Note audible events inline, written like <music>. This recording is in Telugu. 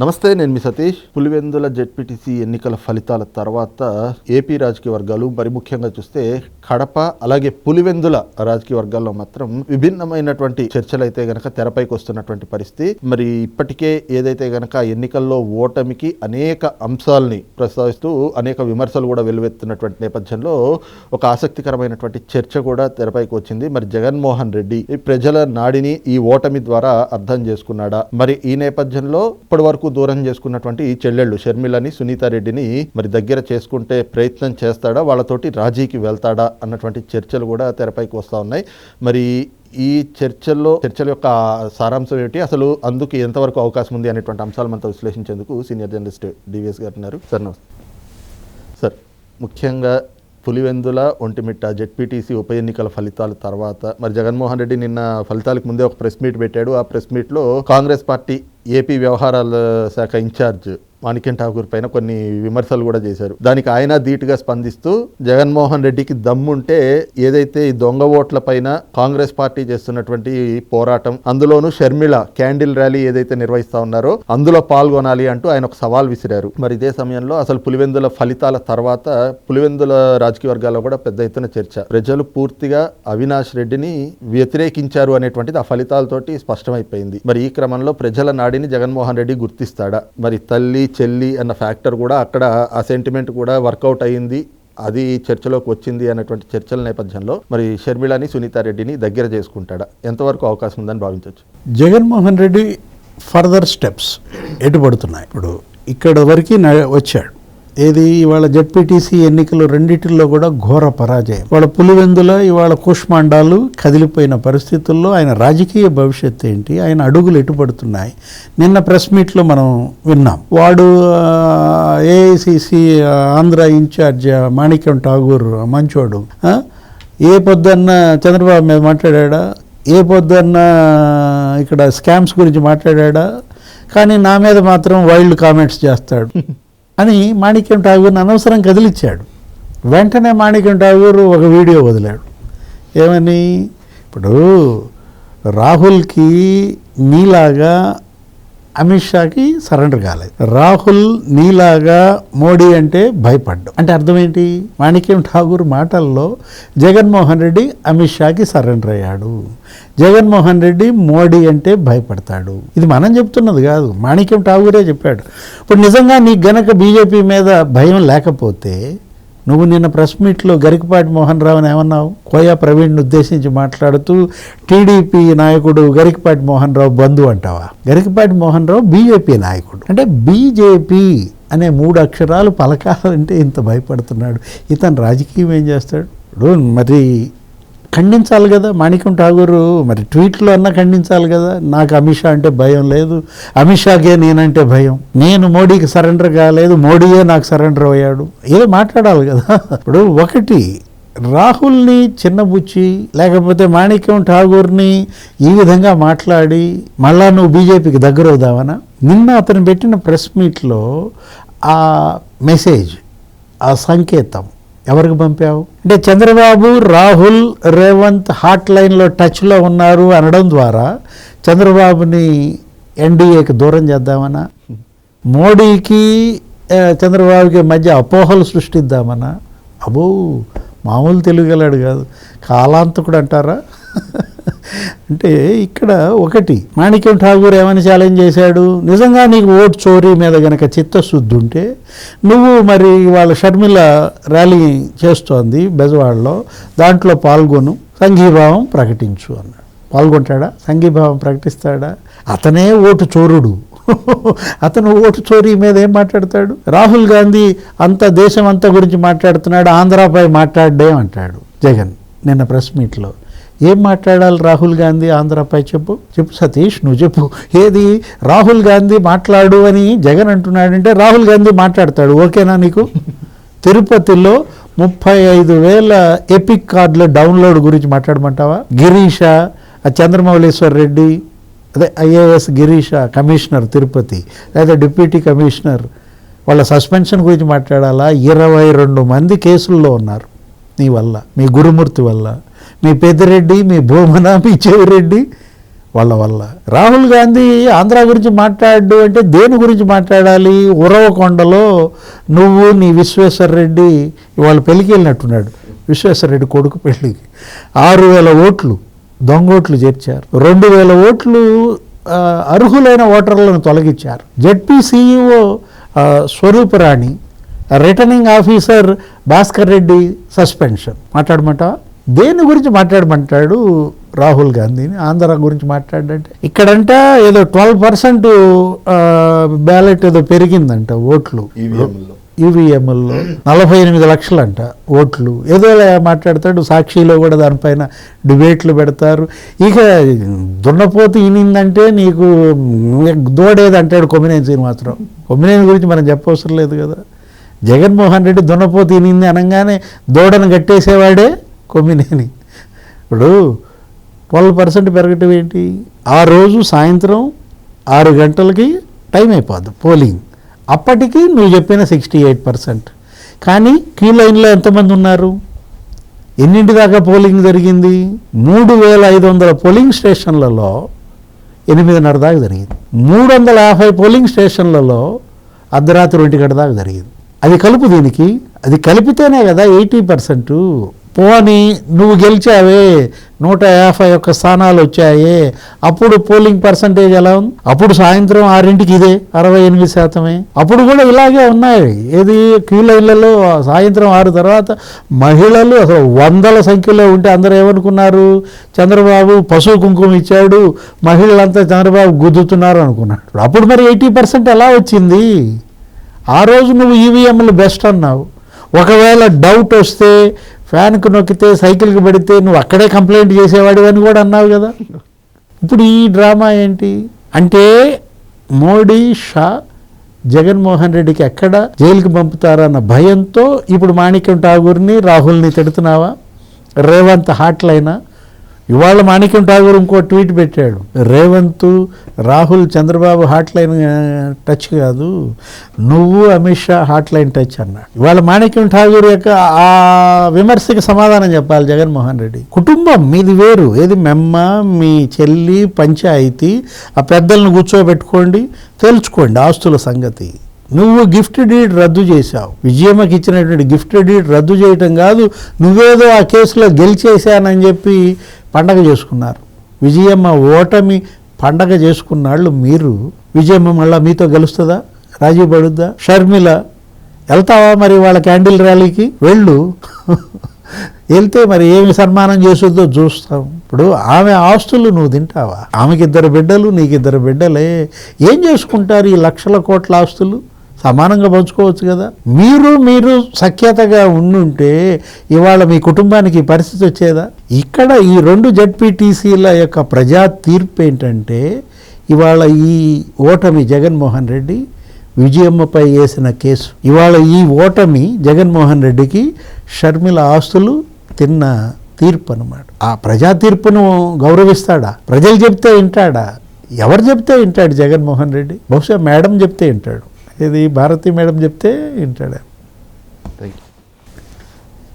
నమస్తే నేను మీ సతీష్. పులివెందుల జెడ్పీటీసీ ఎన్నికల ఫలితాల తర్వాత ఏపీ రాజకీయ వర్గాలు మరి ముఖ్యంగా చూస్తే కడప అలాగే పులివెందుల రాజకీయ వర్గాల్లో మాత్రం విభిన్నమైనటువంటి చర్చలు అయితే గనక తెరపైకి వస్తున్నటువంటి పరిస్థితి. మరి ఇప్పటికే ఏదైతే గనక ఎన్నికల్లో ఓటమికి అనేక అంశాలని ప్రస్తావిస్తూ అనేక విమర్శలు కూడా వెలువెత్తున్నటువంటి నేపథ్యంలో ఒక ఆసక్తికరమైనటువంటి చర్చ కూడా తెరపైకి వచ్చింది. మరి జగన్మోహన్ రెడ్డి ఈ ప్రజల నాడిని ఈ ఓటమి ద్వారా అర్థం చేసుకున్నాడా? మరి ఈ నేపథ్యంలో ఇప్పటి వరకు దూరం చేసుకున్నటువంటి ఈ చెల్లెళ్ళు షర్మిలని సునీతారెడ్డిని మరి దగ్గర చేసుకుంటే ప్రయత్నం చేస్తాడా? వాళ్ళతోటి రాజీకి వెళ్తాడా? అన్నటువంటి చర్చలు కూడా తెరపైకి వస్తూ ఉన్నాయి. మరి ఈ చర్చల్లో చర్చల యొక్క సారాంశం ఏమిటి? అసలు అందుకు ఎంతవరకు అవకాశం ఉంది అనేటువంటి అంశాలు మనతో విశ్లేషించేందుకు సీనియర్ జర్నలిస్ట్ డివిఎస్ గారు ఉన్నారు. సార్ నమస్తే. సార్ ముఖ్యంగా పులివెందుల ఒంటిమిట్ట జెడ్పీటీసీ ఉప ఎన్నికల ఫలితాల తర్వాత మరి జగన్మోహన్ రెడ్డి నిన్న ఫలితాలకు ముందే ఒక ప్రెస్ మీట్ పెట్టాడు. ఆ ప్రెస్ మీట్లో కాంగ్రెస్ పార్టీ ఏపీ వ్యవహారాల శాఖ ఇన్ఛార్జ్ మాణిక్యం ఠాకూర్ పైన కొన్ని విమర్శలు కూడా చేశారు. దానికి ఆయన ధీటుగా స్పందిస్తూ జగన్మోహన్ రెడ్డికి దమ్ముంటే ఏదైతే ఈ దొంగ ఓట్ల పైన కాంగ్రెస్ పార్టీ చేస్తున్నటువంటి పోరాటం అందులోనూ షర్మిళ క్యాండిల్ ర్యాలీ ఏదైతే నిర్వహిస్తా ఉన్నారో అందులో పాల్గొనాలి అంటూ ఆయన ఒక సవాల్ విసిరారు. మరి ఇదే సమయంలో అసలు పులివెందుల ఫలితాల తర్వాత పులివెందుల రాజకీయ వర్గాల్లో కూడా పెద్ద ఎత్తున చర్చ. ప్రజలు పూర్తిగా అవినాష్ రెడ్డిని వ్యతిరేకించారు అనేటువంటిది ఆ ఫలితాలతోటి స్పష్టమైపోయింది. మరి ఈ క్రమంలో ప్రజల నాడిని జగన్మోహన్ రెడ్డి గుర్తిస్తాడా? మరి తల్లి చెల్లి అన్న ఫ్యాక్టర్ కూడా అక్కడ ఆ సెంటిమెంట్ కూడా వర్కౌట్ అయ్యింది. అది చర్చలోకి వచ్చింది అన్నటువంటి చర్చల నేపథ్యంలో మరి షర్మిళని సునీతారెడ్డిని దగ్గర చేసుకుంటాడా? ఎంతవరకు అవకాశం ఉందని భావించవచ్చు? జగన్మోహన్ రెడ్డి ఫర్దర్ స్టెప్స్ ఎటుపడుతున్నాయి ఇప్పుడు ఇక్కడ వరకు వచ్చాడు. ఏది? ఇవాళ జడ్పీటీసీ ఎన్నికలు రెండిటిల్లో కూడా ఘోర పరాజయం. వాళ్ళ పులివెందుల ఇవాళ కుష్మాండాలు కదిలిపోయిన పరిస్థితుల్లో ఆయన రాజకీయ భవిష్యత్తు ఏంటి? ఆయన అడుగులు ఎటుపడుతున్నాయి నిన్న ప్రెస్ మీట్లో మనం విన్నాం. వాడు ఏఐసిసి ఆంధ్ర ఇన్ఛార్జ్ మాణిక్యం ఠాగూర్ మంచోడు. ఏ పొద్దున్న చంద్రబాబు మీద మాట్లాడా ఏ పొద్దున్న ఇక్కడ స్కామ్స్ గురించి మాట్లాడా కానీ నా మీద మాత్రం వైల్డ్ కామెంట్స్ చేస్తాడు. <laughs> అని మాణిక్యం ఠాగూర్ని అనవసరం కదిలిచ్చాడు. వెంటనే మాణిక్యం ఠాగూర్ ఒక వీడియో వదిలాడు. ఏమని? ఇప్పుడు రాహుల్కి నీలాగా అమిత్ షాకి సరెండర్ కాలేదు. రాహుల్ నీలాగా మోడీ అంటే భయపడ్డు అంటే అర్థం ఏంటి మాణిక్యం ఠాగూర్ మాటల్లో జగన్మోహన్ రెడ్డి అమిత్ షాకి సరెండర్ అయ్యాడు. జగన్మోహన్ రెడ్డి మోడీ అంటే భయపడతాడు. ఇది మనం చెప్తున్నది కాదు. మాణిక్యం ఠాగూరే చెప్పాడు. ఇప్పుడు నిజంగా నీకు గనక బీజేపీ మీద భయం లేకపోతే నువ్వు నిన్న ప్రెస్ మీట్లో గరికపాటి మోహన్ రావుని ఏమన్నావు? కోయా ప్రవీణ్ని ఉద్దేశించి మాట్లాడుతూ టీడీపీ నాయకుడు గరికపాటి మోహన్ రావు బంధు అంటావా? గరికపాటి మోహన్ రావు బీజేపీ నాయకుడు. అంటే బీజేపీ అనే మూడు అక్షరాలు పలకాలంటే ఇంత భయపడుతున్నాడు. ఇతను రాజకీయం ఏం చేస్తాడు? ఇప్పుడు మరి ఖండించాలి కదా. మాణిక్యం ఠాగూరు మరి ట్వీట్లో అన్నా ఖండించాలి కదా. నాకు అమిత్ షా అంటే భయం లేదు. అమిత్ షాకే నేనంటే భయం. నేను మోడీకి సరెండర్ కాలేదు. మోడీయే నాకు సరెండర్ అయ్యాడు. ఏదో మాట్లాడాలి కదా. ఇప్పుడు ఒకటి రాహుల్ని చిన్నబుచ్చి లేకపోతే మాణిక్యం ఠాగూర్ని ఈ విధంగా మాట్లాడి మళ్ళా నువ్వు బీజేపీకి దగ్గరవుదావనా నిన్న అతను పెట్టిన ప్రెస్ మీట్లో ఆ మెసేజ్ ఆ సంకేతం ఎవరికి పంపావు? అంటే చంద్రబాబు రాహుల్ రేవంత్ హాట్ లైన్లో టచ్లో ఉన్నారు అనడం ద్వారా చంద్రబాబుని ఎన్డీఏకి దూరం చేద్దామనా? మోడీకి చంద్రబాబుకి మధ్య అపోహలు సృష్టిద్దామనా? అబో మామూలు తెలుగలాడు కాదు. కాలాంతకుడు అంటారా? అంటే ఇక్కడ ఒకటి మాణిక్యం ఠాగూర్ ఏమని ఛాలెంజ్ చేశాడు? నిజంగా నీకు ఓటు చోరీ మీద గనక చిత్తశుద్ధి ఉంటే నువ్వు మరి వాళ్ళ షర్మిల ర్యాలీ చేస్తోంది బెజవాడలో దాంట్లో పాల్గొను సంఘీభావం ప్రకటించు అన్నాడు. పాల్గొంటాడా? సంఘీభావం ప్రకటిస్తాడా? అతనే ఓటు చోరుడు. <laughs> అతను ఓటు చోరీ మీద ఏం మాట్లాడతాడు? రాహుల్ గాంధీ అంత దేశం అంతా గురించి మాట్లాడుతున్నాడు ఆంధ్రాపై మాట్లాడే అంటాడు జగన్ నిన్న ప్రెస్ మీట్లో. ఏం మాట్లాడాలి రాహుల్ గాంధీ ఆంధ్రపై చెప్పు? చెప్పు సతీష్ నువ్వు చెప్పు. ఏది? రాహుల్ గాంధీ మాట్లాడు అని జగన్ అంటున్నాడంటే రాహుల్ గాంధీ మాట్లాడతాడు. ఓకేనా నీకు? తిరుపతిలో ముప్పై ఐదు వేల ఎపిక్ కార్డుల డౌన్లోడ్ గురించి మాట్లాడమంటావా? గిరీష ఆ చంద్రమౌళేశ్వర్ రెడ్డి అదే ఐఏఎస్ గిరీష కమిషనర్ తిరుపతి లేదా డిప్యూటీ కమిషనర్ వాళ్ళ సస్పెన్షన్ గురించి మాట్లాడాలా? ఇరవై రెండు మంది కేసుల్లో ఉన్నారు. నీ వల్ల మీ గురుమూర్తి వల్ల. మీ పెద్దిరెడ్డి మీ భూమన మీ చెవిరెడ్డి వాళ్ళ వల్ల. రాహుల్ గాంధీ ఆంధ్ర గురించి మాట్లాడు అంటే దేని గురించి మాట్లాడాలి? ఉరవకొండలో నువ్వు నీ విశ్వేశ్వర రెడ్డి ఇవాళ పెళ్ళికి వెళ్ళినట్టున్నాడు. విశ్వేశ్వర రెడ్డి కొడుకు పెళ్ళికి ఆరు వేల ఓట్లు దొంగోట్లు చేర్చారు. రెండు వేల ఓట్లు అర్హులైన ఓటర్లను తొలగించారు. ZP CEO Swarooparani returning officer Bhaskar Reddy suspension. మాట్లాడమంటావా? దేని గురించి మాట్లాడమంటాడు రాహుల్ గాంధీని? ఆంధ్ర గురించి మాట్లాడంటే? ఇక్కడంట ఏదో ట్వెల్వ్ పర్సెంట్ బ్యాలెట్ ఏదో పెరిగిందంట ఓట్లు. ఈవీఎంలో ఈవీఎంల్లో నలభై ఎనిమిది లక్షలంట ఓట్లు. ఏదో మాట్లాడతాడు సాక్షిలో కూడా దానిపైన డిబేట్లు పెడతారు. ఇక దున్నపోతు ఈనిందంటే నీకు దూడేది అంటాడు కొమ్మినేని శ్రీనివాసరావు. కొమ్మినేని గురించి మనం చెప్పవసరం లేదు కదా. జగన్మోహన్ రెడ్డి దున్నపోతు ఈనింది అనగానే దూడను కట్టేసేవాడే కొమ్మినేని. ఇప్పుడు ట్వెల్వ్ పర్సెంట్ పెరగటం ఏంటి? ఆ రోజు సాయంత్రం ఆరు గంటలకి టైం అయిపోద్ది పోలింగ్. అప్పటికి నువ్వు చెప్పిన సిక్స్టీ ఎయిట్ పర్సెంట్. కానీ క్యూ లైన్లో ఎంతమంది ఉన్నారు? ఎన్నింటి దాకా పోలింగ్ జరిగింది? మూడు వేల ఐదు వందల పోలింగ్ స్టేషన్లలో ఎనిమిదిన్నర దాకా జరిగింది. మూడు వందల యాభై పోలింగ్ స్టేషన్లలో అర్ధరాత్రి ఒంటి గంట దాకా జరిగింది. అది కలుపు దీనికి. అది కలిపితేనే కదా ఎయిటీ పర్సెంటు. పోని నువ్వు గెలిచావే నూట యాభై ఒక్క స్థానాలు వచ్చాయి అప్పుడు పోలింగ్ పర్సంటేజ్ ఎలా ఉంది? అప్పుడు సాయంత్రం ఆరింటికి ఇదే అరవై ఎనిమిది శాతమే. అప్పుడు కూడా ఇలాగే ఉన్నాయి. ఏది? క్యూ లైన్లలో సాయంత్రం ఆరు తర్వాత మహిళలు అసలు వందల సంఖ్యలో ఉంటే అందరూ ఏమనుకున్నారు? చంద్రబాబు పశువు కుంకుమ ఇచ్చాడు మహిళలంతా చంద్రబాబు గుద్దుతున్నారు అనుకున్నాడు. అప్పుడు మరి ఎయిటీ పర్సెంట్ ఎలా వచ్చింది? ఆ రోజు నువ్వు ఈవీఎంలు బెస్ట్ అన్నావు. ఒకవేళ డౌట్ వస్తే ఫ్యాన్కి నొక్కితే సైకిల్కి పడితే నువ్వు అక్కడే కంప్లైంట్ చేసేవాడు అని కూడా అన్నావు కదా. ఇప్పుడు ఈ డ్రామా ఏంటి? అంటే మోడీ షా జగన్మోహన్ రెడ్డికి ఎక్కడ జైలుకి పంపుతారన్న భయంతో ఇప్పుడు మాణిక్యం ఠాగూర్ని రాహుల్ని తిడుతున్నావా? రేవంత్ హాట్లైనా ఇవాళ మాణిక్యం ఠాగూర్ ఇంకో ట్వీట్ పెట్టాడు. Revanth Rahul Chandrababu hot line touch కాదు. నువ్వు Amit Shah hot line touch అన్నాడు. ఇవాళ మాణిక్యం ఠాగూర్ యొక్క ఆ విమర్శకి సమాధానం చెప్పాలి జగన్మోహన్ రెడ్డి. కుటుంబం మీది వేరు. ఏది మెమ్మ మీ చెల్లి పంచాయతీ ఆ పెద్దలను కూర్చోబెట్టుకోండి తెలుసుకోండి ఆస్తుల సంగతి. నువ్వు గిఫ్ట్ డీడ్ రద్దు చేశావు. విజయమ్మకి ఇచ్చినటువంటి గిఫ్ట్ డీడ్ రద్దు చేయటం కాదు నువ్వేదో ఆ కేసులో గెలిచేశానని చెప్పి పండగ చేసుకున్నారు. విజయమ్మ ఓటమి పండగ చేసుకున్నాళ్ళు మీరు విజయమ్మ మళ్ళీ మీతో గెలుస్తుందా? రాజీ పడుద్దా? షర్మిల వెళ్తావా మరి వాళ్ళ క్యాండిల్ ర్యాలీకి? వెళ్ళు. <laughs> వెళ్తే మరి ఏమి సన్మానం చేస్తుందో చూస్తాం. ఇప్పుడు ఆమె ఆస్తులు నువ్వు తింటావా? ఆమెకి ఇద్దరు బిడ్డలు నీకు ఇద్దరు బిడ్డలే. ఏం చేసుకుంటారు ఈ లక్షల కోట్ల ఆస్తులు? సమానంగా పంచుకోవచ్చు కదా? మీరు మీరు సఖ్యతగా ఉండుంటే ఇవాళ మీ కుటుంబానికి పరిస్థితి వచ్చేదా? ఇక్కడ ఈ రెండు జడ్పీటీసీల యొక్క ప్రజా తీర్పు ఏంటంటే ఇవాళ ఈ ఓటమి జగన్మోహన్ రెడ్డి విజయమ్మపై వేసిన కేసు. ఇవాళ ఈ ఓటమి జగన్మోహన్ రెడ్డికి షర్మిల ఆస్తులు తిన్న తీర్పు అనమాట ఆ ప్రజా తీర్పును గౌరవిస్తాడా? ప్రజలు చెప్తే వింటాడా? ఎవరు చెప్తే వింటాడు జగన్మోహన్ రెడ్డి? బహుశా మేడం చెప్తే వింటాడు. ఇది భారతి మేడం చెప్తే వింటాడు.